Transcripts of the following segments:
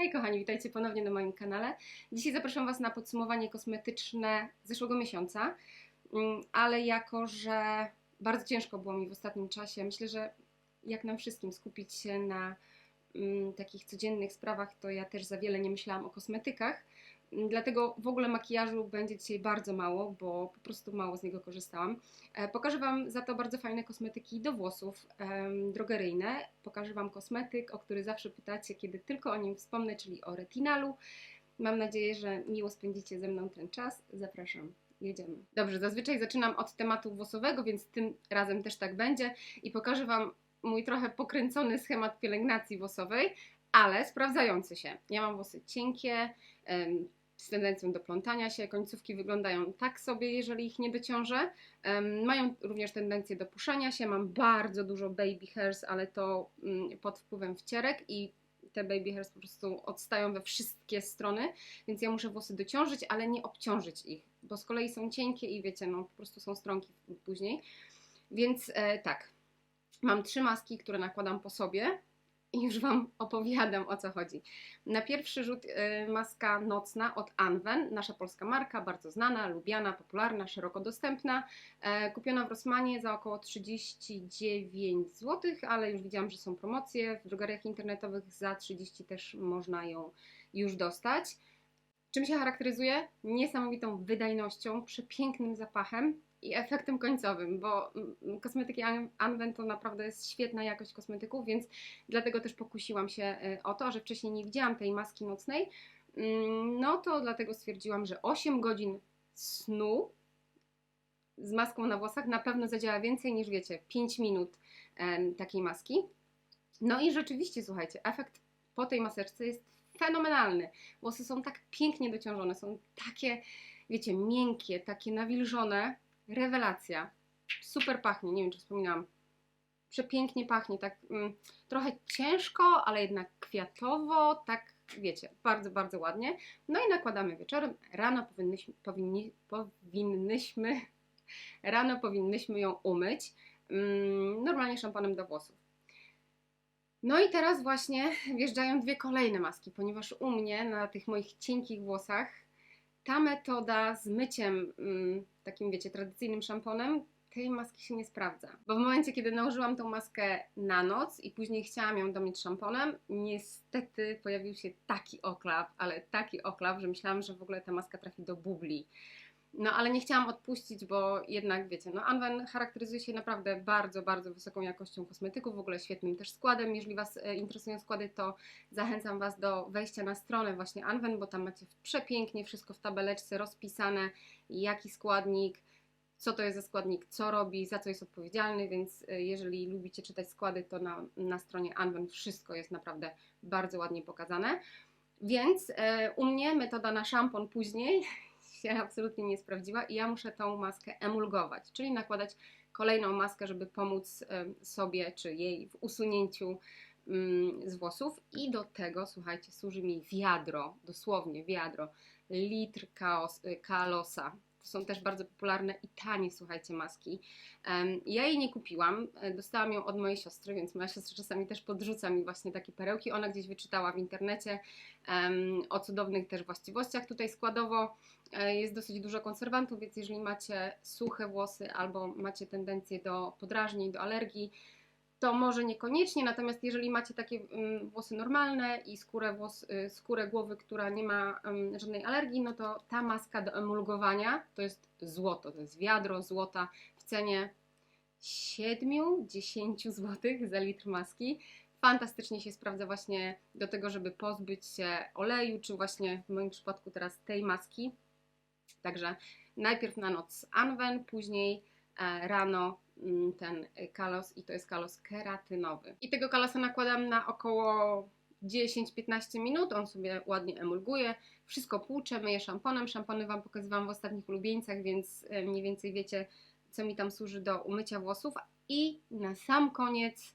Hej kochani, witajcie ponownie na moim kanale. Dzisiaj zapraszam Was na podsumowanie kosmetyczne zeszłego miesiąca, Mm, ale jako, że bardzo ciężko było mi w ostatnim czasie, myślę, że jak nam wszystkim skupić się na mm, takich codziennych sprawach, to ja też za wiele nie myślałam o kosmetykach. Dlatego w ogóle makijażu będzie dzisiaj bardzo mało, bo po prostu mało z niego korzystałam. E, Pokażę Wam za to bardzo fajne kosmetyki do włosów, drogeryjne. Pokażę Wam kosmetyk, o który zawsze pytacie, kiedy tylko o nim wspomnę, czyli o retinalu. Mam nadzieję, że miło spędzicie ze mną ten czas. Zapraszam. Jedziemy. Dobrze, zazwyczaj zaczynam od tematu włosowego, więc tym razem też tak będzie i pokażę Wam mój trochę pokręcony schemat pielęgnacji włosowej, ale sprawdzający się. Ja mam włosy cienkie, z tendencją do plątania się. Końcówki wyglądają tak sobie, jeżeli ich nie dociążę. Mają również tendencję do puszczania się. Mam bardzo dużo baby hairs, ale to mm, pod wpływem wcierek i te baby hairs po prostu odstają we wszystkie strony, więc ja muszę włosy dociążyć, ale nie obciążyć ich, bo z kolei są cienkie i wiecie, no po prostu są stronki później. Więc e, tak, mam trzy maski, które nakładam po sobie i już Wam opowiadam o co chodzi. Na pierwszy rzut e, maska nocna od Anwen, nasza polska marka, bardzo znana, lubiana, popularna, szeroko dostępna. E, kupiona w Rossmanie za około 39 zł, ale już widziałam, że są promocje. W drogeriach internetowych za 30 też można ją już dostać. Czym się charakteryzuje? Niesamowitą wydajnością, przepięknym zapachem i efektem końcowym, bo mm, kosmetyki An- Anwen to naprawdę jest świetna jakość kosmetyków, więc dlatego też pokusiłam się y, o to, że wcześniej nie widziałam tej maski nocnej. Mm, No to dlatego stwierdziłam, że 8 godzin snu z maską na włosach na pewno zadziała więcej niż wiecie, 5 minut takiej maski. No i rzeczywiście, słuchajcie, efekt po tej maseczce jest fenomenalny. Włosy są tak pięknie dociążone, są takie, wiecie, miękkie, takie nawilżone. Rewelacja. Super pachnie, nie wiem czy wspominałam. Przepięknie pachnie, tak mm, trochę ciężko, ale jednak kwiatowo, tak wiecie, bardzo, bardzo ładnie. No i nakładamy wieczorem. Rano powinnyśmy, powinni, powinnyśmy, rano powinnyśmy ją umyć. Mm, normalnie szampanem do włosów. No i teraz właśnie wjeżdżają dwie kolejne maski, ponieważ u mnie na tych moich cienkich włosach ta metoda z myciem, mm, takim wiecie, tradycyjnym szamponem, tej maski się nie sprawdza. Bo w momencie, kiedy nałożyłam tą maskę na noc i później chciałam ją domyć szamponem, niestety pojawił się taki oklaw, ale taki oklaw, że myślałam, że w ogóle ta maska trafi do bubli. No ale nie chciałam odpuścić, bo jednak wiecie, no Anwen charakteryzuje się naprawdę bardzo, bardzo wysoką jakością kosmetyków, w ogóle świetnym też składem. Jeżeli Was e, interesują składy, to zachęcam Was do wejścia na stronę właśnie Anwen, bo tam macie przepięknie wszystko w tabeleczce rozpisane, jaki składnik, co to jest za składnik, co robi, za co jest odpowiedzialny, więc e, jeżeli lubicie czytać składy, to na, na stronie Anwen wszystko jest naprawdę bardzo ładnie pokazane. Więc e, u mnie metoda na szampon później się absolutnie nie sprawdziła i ja muszę tą maskę emulgować, czyli nakładać kolejną maskę, żeby pomóc em, sobie czy jej w usunięciu mm, z włosów. I do tego, słuchajcie, służy mi wiadro, dosłownie wiadro, litr kaos, y, kalosa. To są też bardzo popularne i tanie, słuchajcie, maski. Ja jej nie kupiłam, e, dostałam ją od mojej siostry, więc moja siostra czasami też podrzuca mi właśnie takie perełki. Ona gdzieś wyczytała w internecie o cudownych też właściwościach tutaj składowo. E, Jest dosyć dużo konserwantów, więc jeżeli macie suche włosy albo macie tendencję do podrażnień, do alergii, to może niekoniecznie, natomiast jeżeli macie takie mm, włosy normalne i skórę, włos, y, skórę głowy, która nie ma em, żadnej alergii, no to ta maska do emulgowania to jest złoto, to jest wiadro złota w cenie 7-10 zł za litr maski. Fantastycznie się sprawdza właśnie do tego, żeby pozbyć się oleju, czy właśnie w moim przypadku teraz tej maski. Także najpierw na noc Anwen, później e, rano mm, ten kalos i to jest kalos keratynowy. I tego kalosa nakładam na około 10-15 minut, on sobie ładnie emulguje, wszystko płuczę, myję szamponem, szampony Wam pokazywałam w ostatnich ulubieńcach, więc e, mniej więcej wiecie, co mi tam służy do umycia włosów. I na sam koniec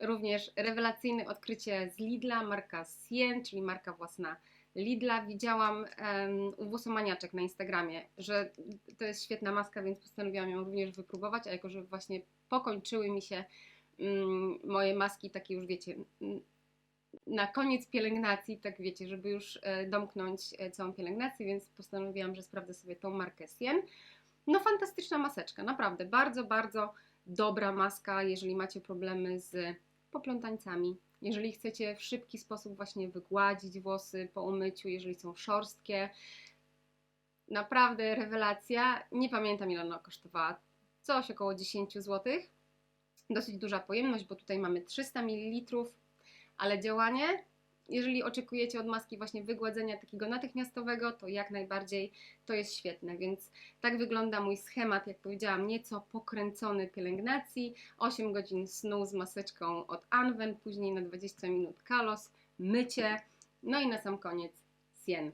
również rewelacyjne odkrycie z Lidla, marka Sien, czyli marka własna Lidla. Widziałam um, u włosomaniaczek na Instagramie, że to jest świetna maska, więc postanowiłam ją również wypróbować, a jako, że właśnie pokończyły mi się mm, moje maski takie już wiecie, na koniec pielęgnacji, tak wiecie, żeby już e, domknąć e, całą pielęgnację, więc postanowiłam, że sprawdzę sobie tą markę Sien. No fantastyczna maseczka, naprawdę, bardzo, bardzo dobra maska, jeżeli macie problemy z poplątańcami, jeżeli chcecie w szybki sposób właśnie wygładzić włosy po umyciu, jeżeli są szorstkie. Naprawdę rewelacja. Nie pamiętam ile ona kosztowała. Coś około 10 zł. Dosyć duża pojemność, bo tutaj mamy 300 ml, ale działanie jeżeli oczekujecie od maski właśnie wygładzenia takiego natychmiastowego, to jak najbardziej to jest świetne. Więc tak wygląda mój schemat, jak powiedziałam, nieco pokręcony pielęgnacji. 8 godzin snu z maseczką od Anwen, później na 20 minut kalos, mycie, no i na sam koniec sien.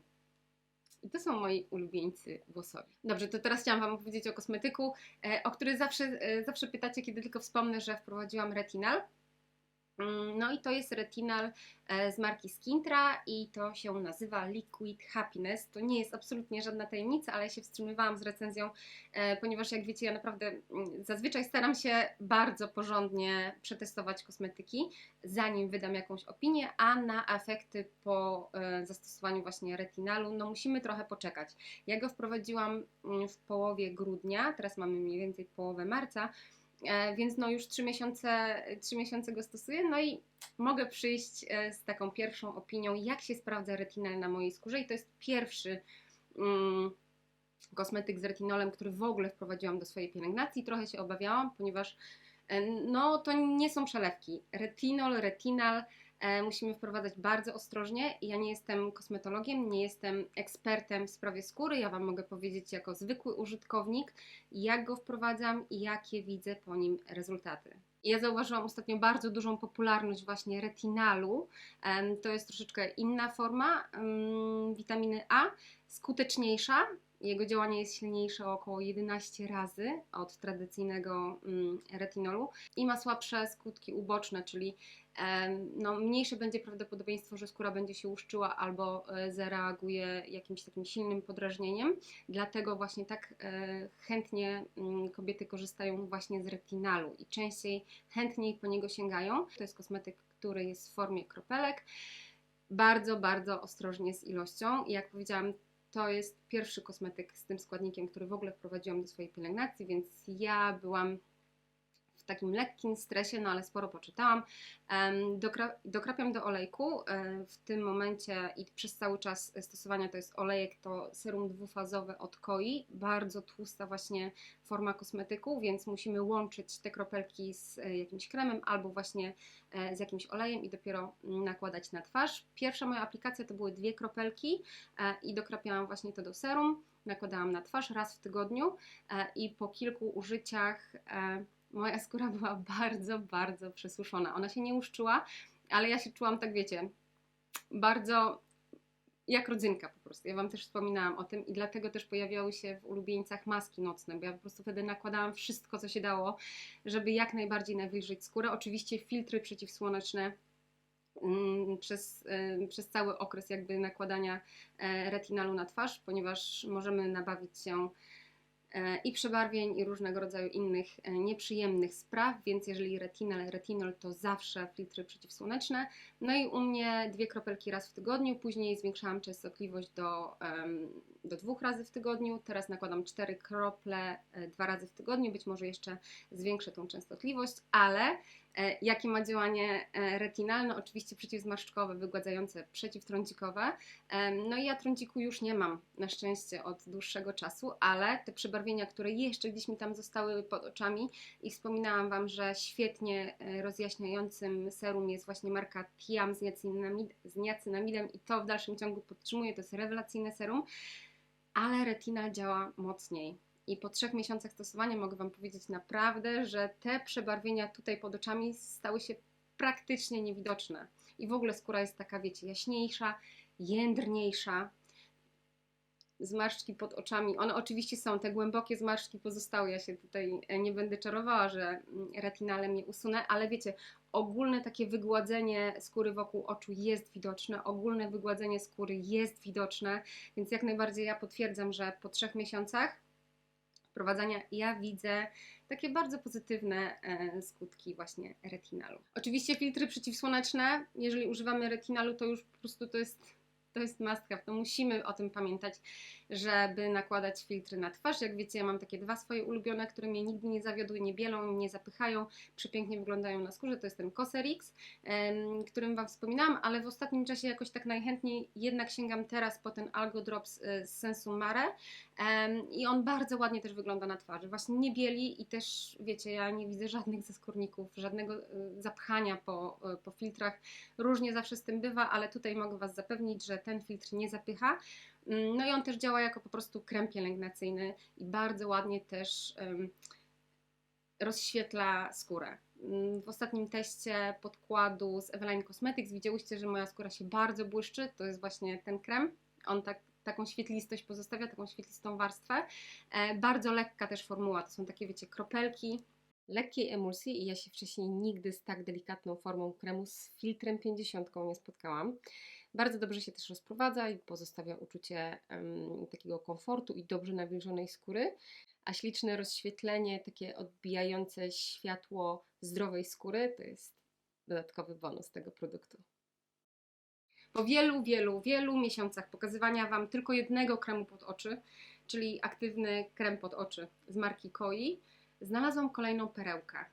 I to są moi ulubieńcy włosowi. Dobrze, to teraz chciałam Wam powiedzieć o kosmetyku, e, o który zawsze, e, zawsze pytacie, kiedy tylko wspomnę, że wprowadziłam retinal. Mm, no i to jest retinal e, z marki Skintra i to się nazywa Liquid Happiness. To nie jest absolutnie żadna tajemnica, ale ja się wstrzymywałam z recenzją, e, ponieważ jak wiecie, ja naprawdę mm, zazwyczaj staram się bardzo porządnie przetestować kosmetyki, zanim wydam jakąś opinię, a na efekty po e, zastosowaniu właśnie retinalu, no musimy trochę poczekać. Ja go wprowadziłam mm, w połowie grudnia, teraz mamy mniej więcej połowę marca, więc no już trzy miesiące, trzy miesiące go stosuję, no i mogę przyjść e, z taką pierwszą opinią, jak się sprawdza retinol na mojej skórze i to jest pierwszy mm, kosmetyk z retinolem, który w ogóle wprowadziłam do swojej pielęgnacji. Trochę się obawiałam, ponieważ e, no to nie są przelewki. Retinol, retinal E, musimy wprowadzać bardzo ostrożnie. Ja nie jestem kosmetologiem, nie jestem ekspertem w sprawie skóry. Ja Wam mogę powiedzieć jako zwykły użytkownik, jak go wprowadzam i jakie widzę po nim rezultaty. Ja zauważyłam ostatnio bardzo dużą popularność właśnie retinalu. To jest troszeczkę inna forma witaminy A, skuteczniejsza. Jego działanie jest silniejsze o około 11 razy od tradycyjnego retinolu i ma słabsze skutki uboczne, czyli no, mniejsze będzie prawdopodobieństwo, że skóra będzie się łuszczyła albo e, zareaguje jakimś takim silnym podrażnieniem. Dlatego właśnie tak e, chętnie mm, kobiety korzystają właśnie z retinalu i częściej, chętniej po niego sięgają. To jest kosmetyk, który jest w formie kropelek. Bardzo, bardzo ostrożnie z ilością i jak powiedziałam, to jest pierwszy kosmetyk z tym składnikiem, który w ogóle wprowadziłam do swojej pielęgnacji, więc ja byłam takim lekkim stresie, no ale sporo poczytałam. Dokra dokrapiam do olejku. E, w tym momencie i przez cały czas stosowania to jest olejek, to serum dwufazowe od Koi. Bardzo tłusta właśnie forma kosmetyku, więc musimy łączyć te kropelki z e, jakimś kremem albo właśnie e, z jakimś olejem i dopiero nakładać na twarz. Pierwsza moja aplikacja to były dwie kropelki i dokrapiałam właśnie to do serum. Nakładałam na twarz raz w tygodniu i po kilku użyciach moja skóra była bardzo, bardzo przesuszona. Ona się nie uszczyła, ale ja się czułam, tak wiecie, bardzo jak rodzynka po prostu. Ja Wam też wspominałam o tym i dlatego też pojawiały się w ulubieńcach maski nocne, bo ja po prostu wtedy nakładałam wszystko, co się dało, żeby jak najbardziej nawilżyć skórę. Oczywiście filtry przeciwsłoneczne mm, przez, y, przez cały okres jakby nakładania e, retinalu na twarz, ponieważ możemy nabawić się i przebarwień i różnego rodzaju innych e, nieprzyjemnych spraw, więc jeżeli retinol, retinol to zawsze filtry przeciwsłoneczne. No i u mnie dwie kropelki raz w tygodniu, później zwiększałam częstotliwość do, do dwóch razy w tygodniu, teraz nakładam cztery krople e, dwa razy w tygodniu, być może jeszcze zwiększę tą częstotliwość, ale E, jakie ma działanie e, retinalne, oczywiście przeciwzmarszczkowe, wygładzające, przeciwtrądzikowe. No i ja trądziku już nie mam na szczęście od dłuższego czasu, ale te przebarwienia, które jeszcze gdzieś mi tam zostały pod oczami i wspominałam Wam, że świetnie e, rozjaśniającym serum jest właśnie marka Tiam z, niacynamid, z i to w dalszym ciągu podtrzymuję, to jest rewelacyjne serum, ale retinal działa mocniej i po trzech miesiącach stosowania mogę Wam powiedzieć naprawdę, że te przebarwienia tutaj pod oczami stały się praktycznie niewidoczne. I w ogóle skóra jest taka, wiecie, jaśniejsza, jędrniejsza. Zmarszczki pod oczami, one oczywiście są, te głębokie zmarszczki pozostały. Ja się tutaj e, nie będę czarowała, że mm, retinalem je usunę, ale wiecie, ogólne takie wygładzenie skóry wokół oczu jest widoczne, ogólne wygładzenie skóry jest widoczne, więc jak najbardziej ja potwierdzam, że po trzech miesiącach wprowadzania ja widzę takie bardzo pozytywne e, skutki właśnie retinalu. Oczywiście filtry przeciwsłoneczne, jeżeli używamy retinalu, to już po prostu to jest to jest must have, to musimy o tym pamiętać, żeby nakładać filtry na twarz. Jak wiecie, ja mam takie dwa swoje ulubione, które mnie nigdy nie zawiodły, nie bielą, nie zapychają, przepięknie wyglądają na skórze. To jest ten Coserix, którym Wam wspominałam, ale w ostatnim czasie jakoś tak najchętniej jednak sięgam teraz po ten Algo Drops e, z Sensu Mare i on bardzo ładnie też wygląda na twarzy. Właśnie nie bieli i też, wiecie, ja nie widzę żadnych zaskórników, żadnego e, zapchania po, e, po filtrach. Różnie zawsze z tym bywa, ale tutaj mogę Was zapewnić, że ten filtr nie zapycha. Mm, No i on też działa jako po prostu krem pielęgnacyjny i bardzo ładnie też rozświetla skórę. Mm, W ostatnim teście podkładu z Eveline Cosmetics widziałyście, że moja skóra się bardzo błyszczy. To jest właśnie ten krem. On tak, taką świetlistość pozostawia, taką świetlistą warstwę. E, bardzo lekka też formuła. To są takie, wiecie, kropelki lekkiej emulsji i ja się wcześniej nigdy z tak delikatną formą kremu z filtrem 50 nie spotkałam. Bardzo dobrze się też rozprowadza i pozostawia uczucie em, takiego komfortu i dobrze nawilżonej skóry, a śliczne rozświetlenie, takie odbijające światło zdrowej skóry to jest dodatkowy bonus tego produktu. Po wielu, wielu, wielu miesiącach pokazywania Wam tylko jednego kremu pod oczy, czyli aktywny krem pod oczy z marki Koi, znalazłam kolejną perełkę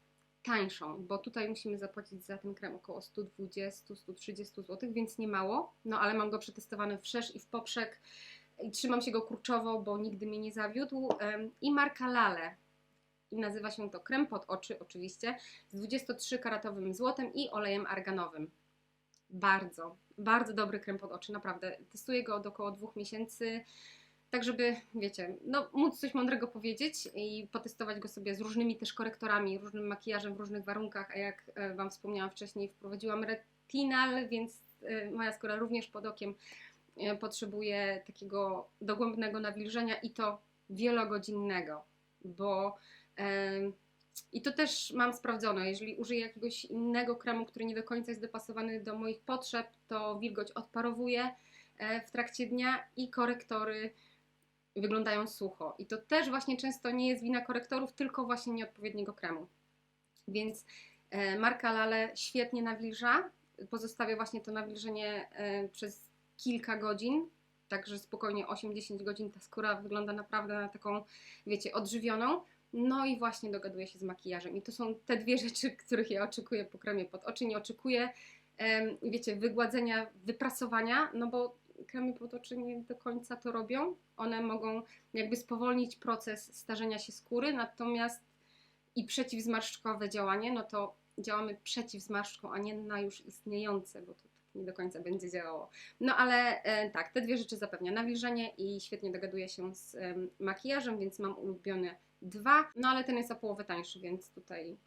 tańszą, bo tutaj musimy zapłacić za ten krem około 120-130 zł, więc nie mało. No ale mam go przetestowany wszerz i w poprzek i trzymam się go kurczowo, bo nigdy mnie nie zawiódł. I marka Lale. I nazywa się to krem pod oczy, oczywiście, z 23-karatowym złotem i olejem arganowym. Bardzo, bardzo dobry krem pod oczy, naprawdę. Testuję go od około dwóch miesięcy tak żeby, wiecie, no móc coś mądrego powiedzieć i potestować go sobie z różnymi też korektorami, różnym makijażem w różnych warunkach, a jak e, Wam wspomniałam wcześniej, wprowadziłam retinal, więc e, moja skóra również pod okiem e, potrzebuje takiego dogłębnego nawilżenia i to wielogodzinnego, bo i to też mam sprawdzone. Jeżeli użyję jakiegoś innego kremu, który nie do końca jest dopasowany do moich potrzeb, to wilgoć odparowuje w trakcie dnia i korektory wyglądają sucho. I to też właśnie często nie jest wina korektorów, tylko właśnie nieodpowiedniego kremu. Więc e, marka Lale świetnie nawilża. Pozostawia właśnie to nawilżenie e, przez kilka godzin. Także spokojnie 8-10 godzin ta skóra wygląda naprawdę na taką, wiecie, odżywioną. No i właśnie dogaduję się z makijażem. I to są te dwie rzeczy, których ja oczekuję po kremie pod oczy. Nie oczekuję, wiecie, wygładzenia, wyprasowania, no bo kremy pod oczy nie do końca to robią. One mogą jakby spowolnić proces starzenia się skóry, natomiast i przeciwzmarszczkowe działanie, no to działamy przeciw zmarszczkom, a nie na już istniejące, bo to tak nie do końca będzie działało. No ale e, tak, te dwie rzeczy zapewnia nawilżenie i świetnie dogaduje się z em, makijażem, więc mam ulubione dwa, no ale ten jest o połowę tańszy, więc tutaj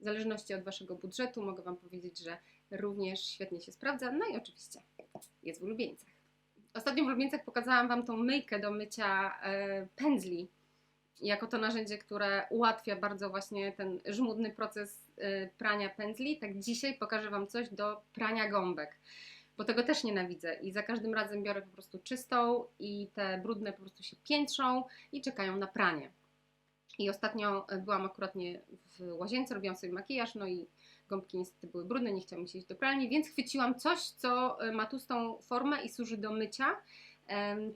w zależności od Waszego budżetu mogę Wam powiedzieć, że również świetnie się sprawdza, no i oczywiście jest w ulubieńcach. Ostatnio w ulubieńcach pokazałam Wam tą myjkę do mycia e, pędzli, jako to narzędzie, które ułatwia bardzo właśnie ten żmudny proces y, prania pędzli, tak dzisiaj pokażę Wam coś do prania gąbek, bo tego też nienawidzę i za każdym razem biorę po prostu czystą i te brudne po prostu się piętrzą i czekają na pranie. I ostatnio y, byłam akurat nie w łazience, robiłam sobie makijaż, no i gąbki niestety były brudne, nie chciałam iść do pralni, więc chwyciłam coś, co y, ma tłustą formę i służy do mycia,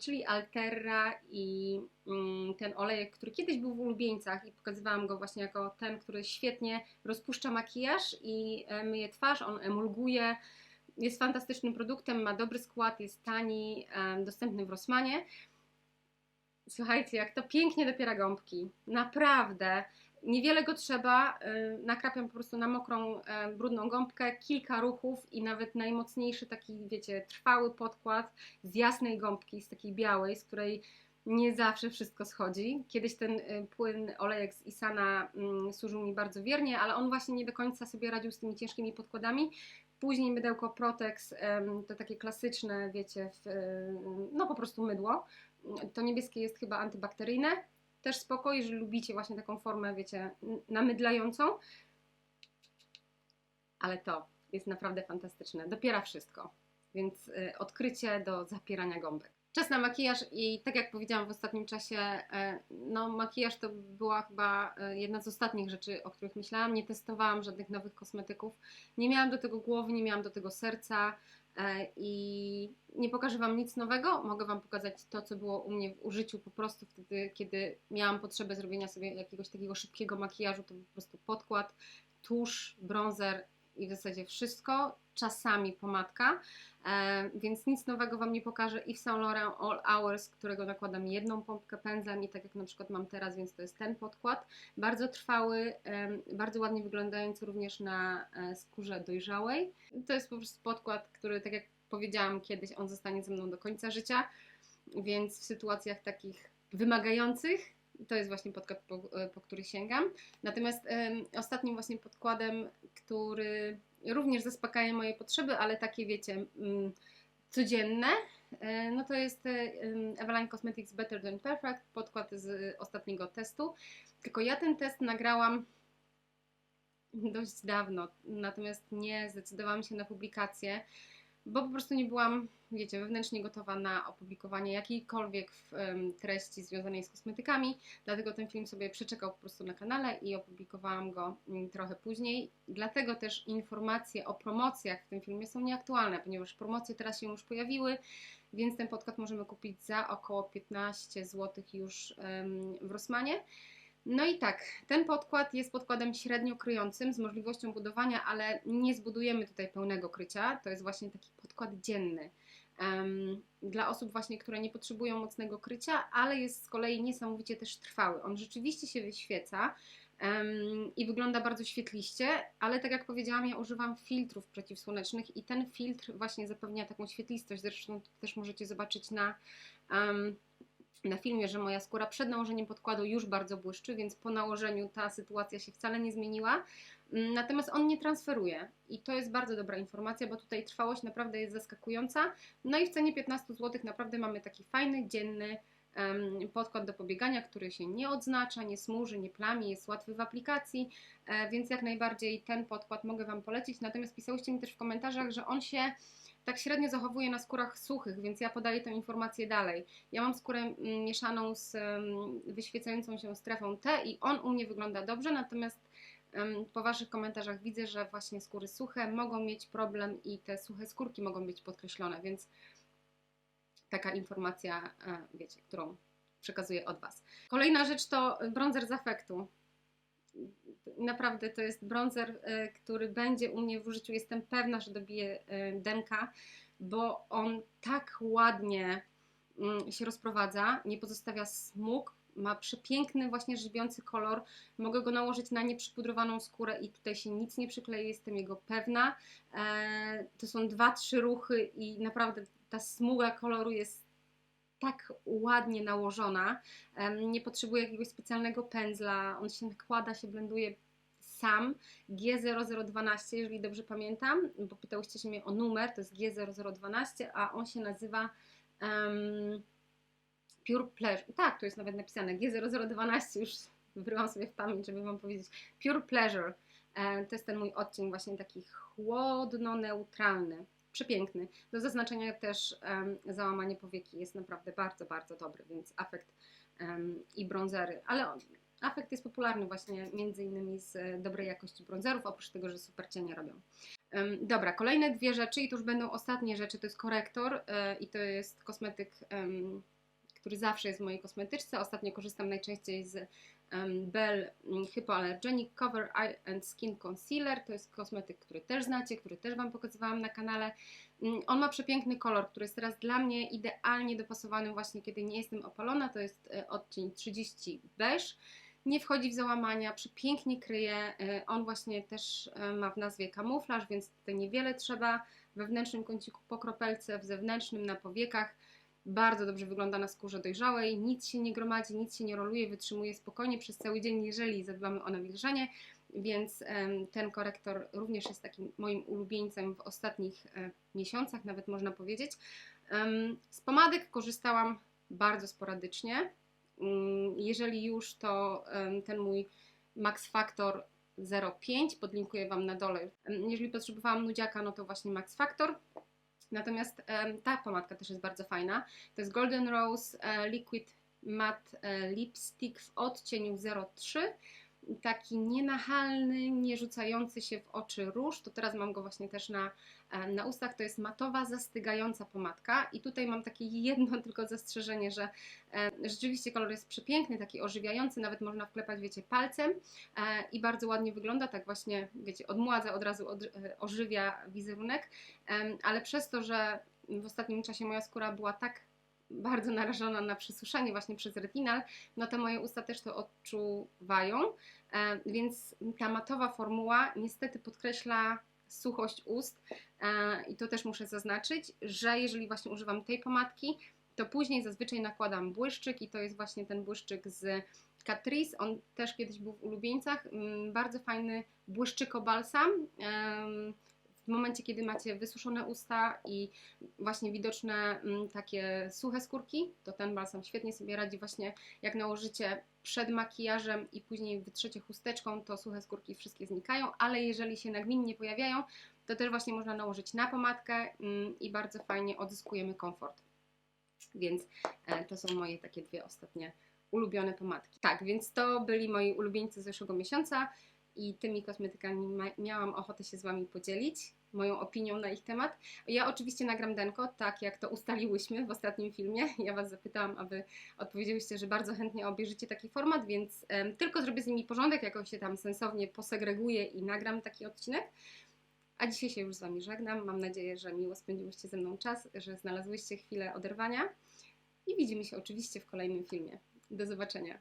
czyli Altera i mm, ten olejek, który kiedyś był w ulubieńcach i pokazywałam go właśnie jako ten, który świetnie rozpuszcza makijaż i e, myje twarz, on emulguje, jest fantastycznym produktem, ma dobry skład, jest tani, dostępny w Rossmanie. Słuchajcie, jak to pięknie dopiera gąbki. Naprawdę. Niewiele go trzeba. y, Nakrapiam po prostu na mokrą, e, brudną gąbkę, kilka ruchów i nawet najmocniejszy taki, wiecie, trwały podkład z jasnej gąbki, z takiej białej, z której nie zawsze wszystko schodzi. Kiedyś ten y, płyn olejek z Isana mm, służył mi bardzo wiernie, ale on właśnie nie do końca sobie radził z tymi ciężkimi podkładami. Później mydełko Protex, to takie klasyczne, wiecie, y, no po prostu mydło. To niebieskie jest chyba antybakteryjne. Też spoko, jeżeli lubicie właśnie taką formę, wiecie, namydlającą. Ale to jest naprawdę fantastyczne. Dopiera wszystko. Więc y, odkrycie do zapierania gąbek. Czas na makijaż i tak jak powiedziałam w ostatnim czasie, e, no makijaż to była chyba e, jedna z ostatnich rzeczy, o których myślałam. Nie testowałam żadnych nowych kosmetyków. Nie miałam do tego głowy, nie miałam do tego serca i nie pokażę Wam nic nowego. Mogę Wam pokazać to, co było u mnie w użyciu po prostu wtedy, kiedy miałam potrzebę zrobienia sobie jakiegoś takiego szybkiego makijażu. To po prostu podkład, tusz, bronzer i w zasadzie wszystko. Czasami pomadka. E, więc nic nowego Wam nie pokażę i w Saint Laurent All Hours, którego nakładam jedną pompkę pędzlem i tak jak na przykład mam teraz, więc to jest ten podkład. Bardzo trwały, e, bardzo ładnie wyglądający również na e, skórze dojrzałej. To jest po prostu podkład, który tak jak powiedziałam kiedyś, on zostanie ze mną do końca życia, więc w sytuacjach takich wymagających to jest właśnie podkład, po, po który sięgam. Natomiast ostatnim właśnie podkładem, który również zaspokaja moje potrzeby, ale takie wiecie, mm, codzienne, e, no to jest e, Eveline Cosmetics Better Than Perfect, podkład z ostatniego testu. Tylko ja ten test nagrałam dość dawno, natomiast nie zdecydowałam się na publikację bo po prostu nie byłam, wiecie, wewnętrznie gotowa na opublikowanie jakiejkolwiek treści związanej z kosmetykami, dlatego ten film sobie przeczekał po prostu na kanale i opublikowałam go um, trochę później. Dlatego też informacje o promocjach w tym filmie są nieaktualne, ponieważ promocje teraz się już pojawiły, więc ten podcast możemy kupić za około 15 zł już w Rossmanie. No i tak, ten podkład jest podkładem średnio kryjącym z możliwością budowania, ale nie zbudujemy tutaj pełnego krycia. To jest właśnie taki podkład dzienny. Um, dla osób właśnie, które nie potrzebują mocnego krycia, ale jest z kolei niesamowicie też trwały. On rzeczywiście się wyświeca um, i wygląda bardzo świetliście, ale tak jak powiedziałam, ja używam filtrów przeciwsłonecznych i ten filtr właśnie zapewnia taką świetlistość. Zresztą też możecie zobaczyć na um, na filmie, że moja skóra przed nałożeniem podkładu już bardzo błyszczy, więc po nałożeniu ta sytuacja się wcale nie zmieniła. Mm, natomiast on nie transferuje i to jest bardzo dobra informacja, bo tutaj trwałość naprawdę jest zaskakująca. No i w cenie 15 zł naprawdę mamy taki fajny, dzienny podkład do pobiegania, który się nie odznacza, nie smuży, nie plami, jest łatwy w aplikacji, e, więc jak najbardziej ten podkład mogę Wam polecić. Natomiast pisałyście mi też w komentarzach, że on się tak średnio zachowuje na skórach suchych, więc ja podaję tę informację dalej. Ja mam skórę mm, mieszaną z wyświecającą się strefą T i on u mnie wygląda dobrze, natomiast po Waszych komentarzach widzę, że właśnie skóry suche mogą mieć problem i te suche skórki mogą być podkreślone, więc taka informacja, e, wiecie, którą przekazuję od Was. Kolejna rzecz to bronzer z afektu naprawdę to jest bronzer, e, który będzie u mnie w użyciu. Jestem pewna, że dobije e, Demka, bo on tak ładnie mm, się rozprowadza, nie pozostawia smug, ma przepiękny właśnie żywiący kolor. Mogę go nałożyć na nieprzypudrowaną skórę i tutaj się nic nie przyklei, jestem jego pewna. E, to są dwa, trzy ruchy i naprawdę ta smuga koloru jest tak ładnie nałożona. Nie potrzebuje jakiegoś specjalnego pędzla, on się nakłada, się blenduje sam. G0012, jeżeli dobrze pamiętam, bo pytałyście się mnie o numer, to jest G0012, a on się nazywa um, Pure Pleasure. Tak, tu jest nawet napisane G0012, już wyryłam sobie w pamięć, żeby Wam powiedzieć. Pure Pleasure. E, to jest ten mój odcień właśnie taki chłodno-neutralny przepiękny. Do zaznaczenia też um, załamanie powieki jest naprawdę bardzo, bardzo dobry, więc afekt um, i bronzery, ale afekt jest popularny właśnie między innymi z e, dobrej jakości bronzerów, oprócz tego, że super cienie robią. Um, dobra, kolejne dwie rzeczy i to już będą ostatnie rzeczy, to jest korektor yy, i to jest kosmetyk, który zawsze jest w mojej kosmetyczce. Ostatnio korzystam najczęściej z Bell Hypoallergenic Cover Eye and Skin Concealer. To jest kosmetyk, który też znacie, który też Wam pokazywałam na kanale. Um, on ma przepiękny kolor, który jest teraz dla mnie idealnie dopasowany właśnie kiedy nie jestem opalona. To jest e, odcień 30 beige. Nie wchodzi w załamania, przepięknie kryje. E, on właśnie też e, ma w nazwie kamuflaż, więc tutaj niewiele trzeba. W wewnętrznym kąciku po kropelce, w zewnętrznym na powiekach bardzo dobrze wygląda na skórze dojrzałej, nic się nie gromadzi, nic się nie roluje, wytrzymuje spokojnie przez cały dzień, jeżeli zadbamy o nawilżenie, więc ten korektor również jest takim moim ulubieńcem w ostatnich e, miesiącach, nawet można powiedzieć. Z pomadek korzystałam bardzo sporadycznie. Mm, jeżeli już, to ten mój Max Factor 0,5 podlinkuję Wam na dole. Jeżeli potrzebowałam nudziaka, no to właśnie Max Factor Natomiast ta pomadka też jest bardzo fajna. To jest Golden Rose e, Liquid Matte e, Lipstick w odcieniu 03. Taki nienachalny, nie rzucający się w oczy róż. To teraz mam go właśnie też na, na ustach. To jest matowa, zastygająca pomadka. I tutaj mam takie jedno tylko zastrzeżenie, że e, rzeczywiście kolor jest przepiękny, taki ożywiający. Nawet można wklepać, wiecie, palcem e, i bardzo ładnie wygląda. Tak właśnie, wiecie, odmładza, od razu od, e, ożywia wizerunek. Ale przez to, że w ostatnim czasie moja skóra była tak bardzo narażona na przesuszenie właśnie przez retinal, no to moje usta też to odczuwają, e, więc ta matowa formuła niestety podkreśla suchość ust. E, i to też muszę zaznaczyć, że jeżeli właśnie używam tej pomadki, to później zazwyczaj nakładam błyszczyk i to jest właśnie ten błyszczyk z Catrice, on też kiedyś był w ulubieńcach, mm, bardzo fajny błyszczyko balsam, w momencie, kiedy macie wysuszone usta i właśnie widoczne mm, takie suche skórki, to ten balsam świetnie sobie radzi właśnie jak nałożycie przed makijażem i później wytrzecie chusteczką, to suche skórki wszystkie znikają, ale jeżeli się nagminnie pojawiają, to też właśnie można nałożyć na pomadkę mm, i bardzo fajnie odzyskujemy komfort. Więc e, to są moje takie dwie ostatnie ulubione pomadki. Tak, więc to byli moi ulubieńcy z zeszłego miesiąca i tymi kosmetykami miałam ochotę się z Wami podzielić, moją opinią na ich temat. Ja oczywiście nagram denko, tak jak to ustaliłyśmy w ostatnim filmie. Ja Was zapytałam, a Wy odpowiedziałyście, że bardzo chętnie obejrzycie taki format, więc em, tylko zrobię z nimi porządek, jakoś się tam sensownie posegreguję i nagram taki odcinek. A dzisiaj się już z Wami żegnam. Mam nadzieję, że miło spędziłyście ze mną czas, że znalazłyście chwilę oderwania i widzimy się oczywiście w kolejnym filmie. Do zobaczenia.